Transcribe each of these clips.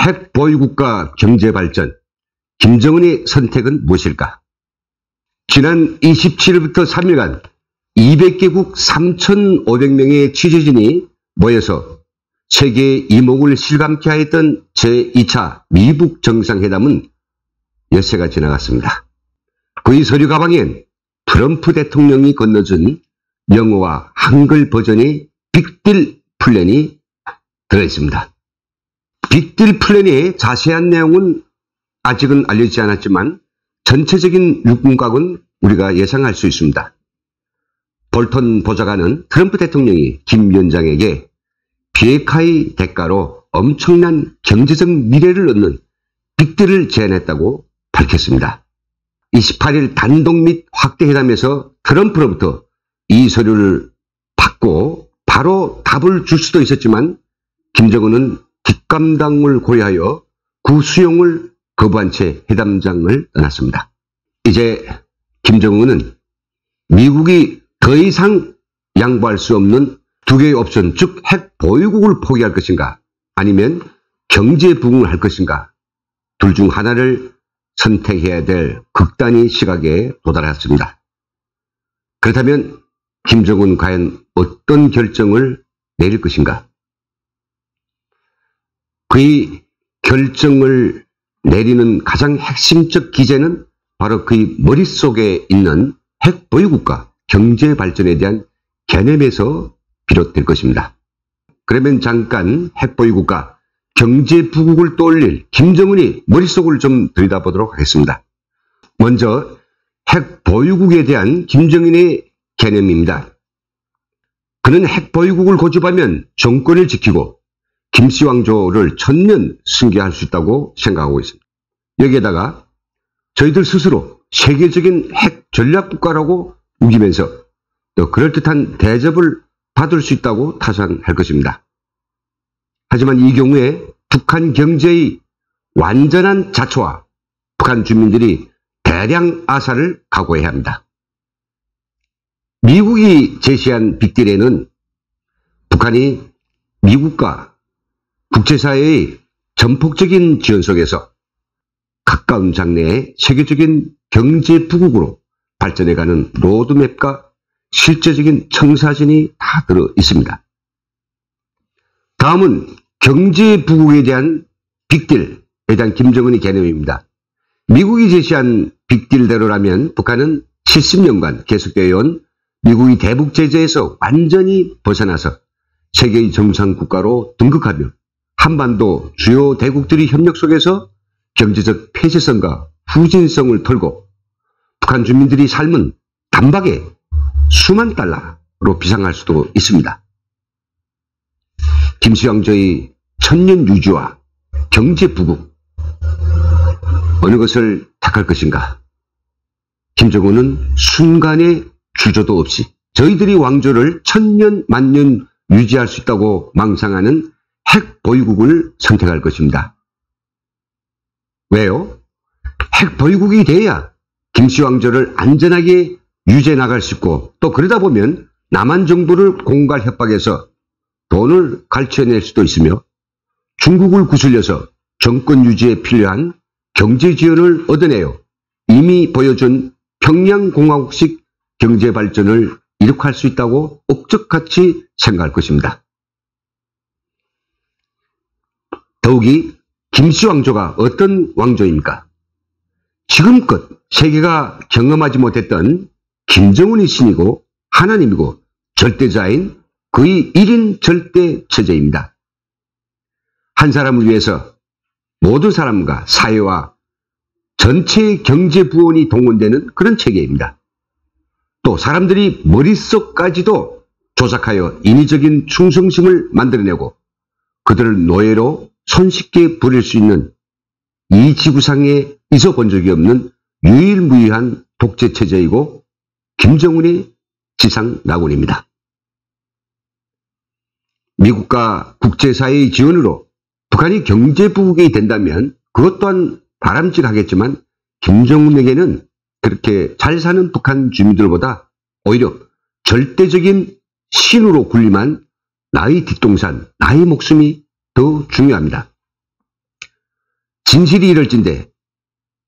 핵 보유국가 경제 발전, 김정은의 선택은 무엇일까? 지난 27일부터 3일간 200개국 3,500명의 취재진이 모여서 세계의 이목을 실감케 하였던 제2차 미국 정상회담은 엿새가 지나갔습니다. 그의 서류 가방엔 트럼프 대통령이 건너준 영어와 한글 버전의 빅딜 플랜이 들어있습니다. 빅딜 플랜의 자세한 내용은 아직은 알려지지 않았지만 전체적인 육군각은 우리가 예상할 수 있습니다. 볼턴 보좌관은 트럼프 대통령이 김 위원장에게 비핵화의 대가로 엄청난 경제적 미래를 얻는 빅딜을 제안했다고 밝혔습니다. 28일 단독 및 확대 회담에서 트럼프로부터 이 서류를 받고 바로 답을 줄 수도 있었지만 김정은은 뒷감당을 고려하여 구 수용을 거부한 채 회담장을 떠났습니다. 이제 김정은은 미국이 더 이상 양보할 수 없는 두 개의 옵션, 즉 핵 보유국을 포기할 것인가 아니면 경제 부흥을 할 것인가 둘 중 하나를 선택해야 될 극단의 시각에 도달했습니다. 그렇다면 김정은 과연 어떤 결정을 내릴 것인가? 그의 결정을 내리는 가장 핵심적 기제는 바로 그의 머릿속에 있는 핵 보유국가 경제 발전에 대한 개념에서 비롯될 것입니다. 그러면 잠깐 핵 보유국가 경제 부국을 떠올릴 김정은이 머릿속을 좀 들여다보도록 하겠습니다. 먼저 핵 보유국에 대한 김정은의 개념입니다. 그는 핵 보유국을 고집하면 정권을 지키고 김씨 왕조를 천년 승계할 수 있다고 생각하고 있습니다. 여기에다가 저희들 스스로 세계적인 핵 전략 국가라고 우기면서 또 그럴듯한 대접을 받을 수 있다고 타산할 것입니다. 하지만 이 경우에 북한 경제의 완전한 자초와 북한 주민들이 대량 아사를 각오해야 합니다. 미국이 제시한 빅딜에는 북한이 미국과 국제사회의 전폭적인 지원 속에서 가까운 장래에 세계적인 경제 부국으로 발전해가는 로드맵과 실제적인 청사진이 다 들어 있습니다. 다음은 경제 부국에 대한 빅딜에 대한 김정은의 개념입니다. 미국이 제시한 빅딜대로라면 북한은 70년간 계속되어 온 미국의 대북 제재에서 완전히 벗어나서 세계의 정상 국가로 등극하며 한반도 주요 대국들이 협력 속에서 경제적 폐쇄성과 후진성을 털고 북한 주민들이 삶은 단박에 수만 달러로 비상할 수도 있습니다. 김수영저의 천년 유지와 경제 부국 어느 것을 택할 것인가? 김정은은 순간의 주저도 없이 저희들이 왕조를 천년 만년 유지할 수 있다고 망상하는 핵 보유국을 선택할 것입니다. 왜요? 핵 보유국이 돼야 김씨 왕조를 안전하게 유지해 나갈 수 있고 또 그러다 보면 남한 정부를 공갈 협박해서 돈을 갈취해낼 수도 있으며 중국을 구슬려서 정권 유지에 필요한 경제 지원을 얻어내요. 이미 보여준 평양공화국식 경제 발전을 이룩할 수 있다고 억적같이 생각할 것입니다. 더욱이 김씨 왕조가 어떤 왕조입니까? 지금껏 세계가 경험하지 못했던 김정은이 신이고 하나님이고 절대자인 그의 1인 절대 체제입니다. 한 사람을 위해서 모든 사람과 사회와 전체 경제 부원이 동원되는 그런 체계입니다. 또 사람들이 머릿속까지도 조작하여 인위적인 충성심을 만들어내고 그들을 노예로 손쉽게 부릴 수 있는 이 지구상에 있어 본 적이 없는 유일무이한 독재 체제이고 김정은의 지상 낙원입니다. 미국과 국제사회의 지원으로 북한이 경제 부국이 된다면 그것 또한 바람직하겠지만 김정은에게는 그렇게 잘 사는 북한 주민들보다 오히려 절대적인 신으로 군림한 나의 뒷동산, 나의 목숨이 더 중요합니다. 진실이 이럴진데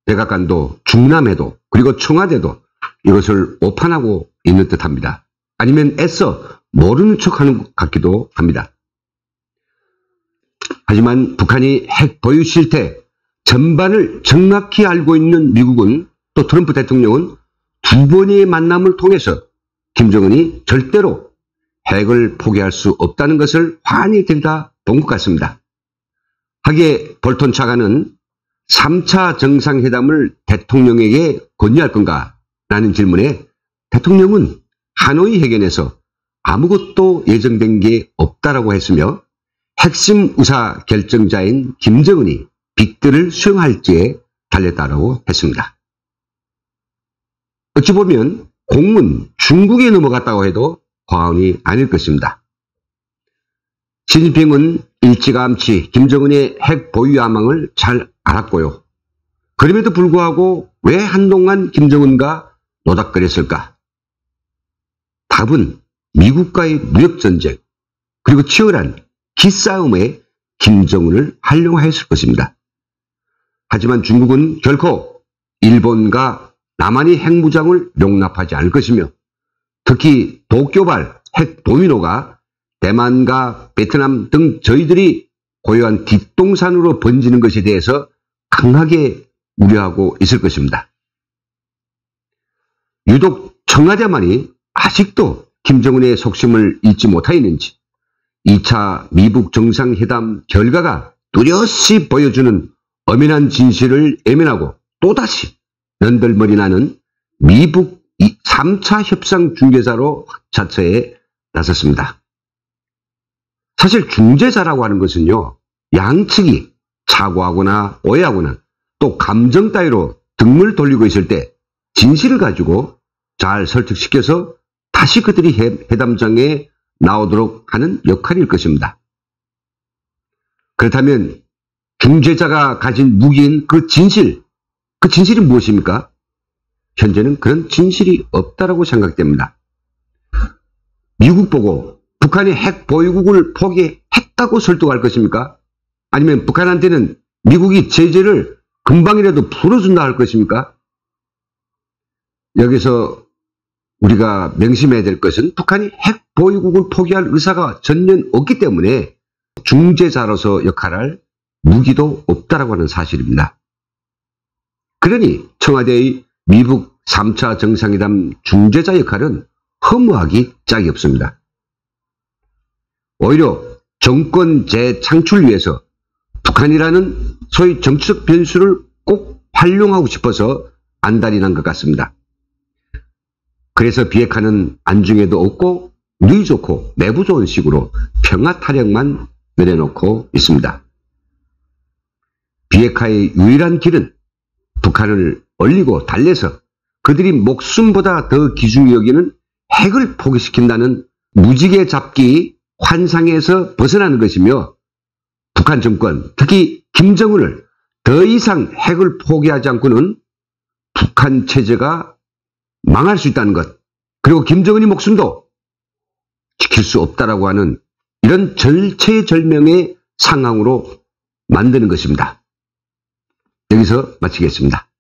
백악관도 중남해도 그리고 청와대도 이것을 오판하고 있는 듯합니다. 아니면 애써 모르는 척하는 것 같기도 합니다. 하지만 북한이 핵 보유 실태 전반을 정확히 알고 있는 미국은 또 트럼프 대통령은 두 번의 만남을 통해서 김정은이 절대로 핵을 포기할 수 없다는 것을 환히 들다 본 것 같습니다. 하기에 볼턴 차관은 3차 정상회담을 대통령에게 건의할 건가? 라는 질문에 대통령은 하노이 회견에서 아무것도 예정된 게 없다라고 했으며 핵심 의사 결정자인 김정은이 빅들을 수용할지에 달렸다라고 했습니다. 어찌 보면 공문 중국에 넘어갔다고 해도 과언이 아닐 것입니다. 시진핑은 일찌감치 김정은의 핵 보유 야망을 잘 알았고요. 그럼에도 불구하고 왜 한동안 김정은과 노닥거렸을까? 답은 미국과의 무역전쟁 그리고 치열한 기싸움에 김정은을 활용하였을 것입니다. 하지만 중국은 결코 일본과 남한이 핵무장을 용납하지 않을 것이며 특히 도쿄발 핵 도미노가 대만과 베트남 등 저희들이 고요한 뒷동산으로 번지는 것에 대해서 강하게 우려하고 있을 것입니다. 유독 청와대만이 아직도 김정은의 속심을 잊지 못하였는지 2차 미북 정상회담 결과가 뚜렷이 보여주는 엄연한 진실을 애면하고 또다시 연들머리 나는 미북 3차 협상 중재자로 자처에 나섰습니다. 사실 중재자라고 하는 것은요, 양측이 사고하거나 오해하거나 또 감정 따위로 등을 돌리고 있을 때 진실을 가지고 잘 설득시켜서 다시 그들이 회담장에 나오도록 하는 역할일 것입니다. 그렇다면 중재자가 가진 무기인 그 진실, 그 진실이 무엇입니까? 현재는 그런 진실이 없다라고 생각됩니다. 미국 보고 북한이 핵 보유국을 포기했다고 설득할 것입니까? 아니면 북한한테는 미국이 제재를 금방이라도 풀어준다 할 것입니까? 여기서 우리가 명심해야 될 것은 북한이 핵 보유국을 포기할 의사가 전혀 없기 때문에 중재자로서 역할할 무기도 없다라고 하는 사실입니다. 그러니 청와대의 미국 3차 정상회담 중재자 역할은 허무하기 짝이 없습니다. 오히려 정권 재창출 위해서 북한이라는 소위 정치적 변수를 꼭 활용하고 싶어서 안달이 난 것 같습니다. 그래서 비핵화는 안중에도 없고 누이 좋고 내부 좋은 식으로 평화 타령만 내려놓고 있습니다. 비핵화의 유일한 길은 북한을 얼리고 달래서 그들이 목숨보다 더 기중히 여기는 핵을 포기시킨다는 무지개 잡기 환상에서 벗어나는 것이며 북한 정권, 특히 김정은을 더 이상 핵을 포기하지 않고는 북한 체제가 망할 수 있다는 것, 그리고 김정은이 목숨도 지킬 수 없다라고 하는 이런 절체절명의 상황으로 만드는 것입니다. 여기서 마치겠습니다.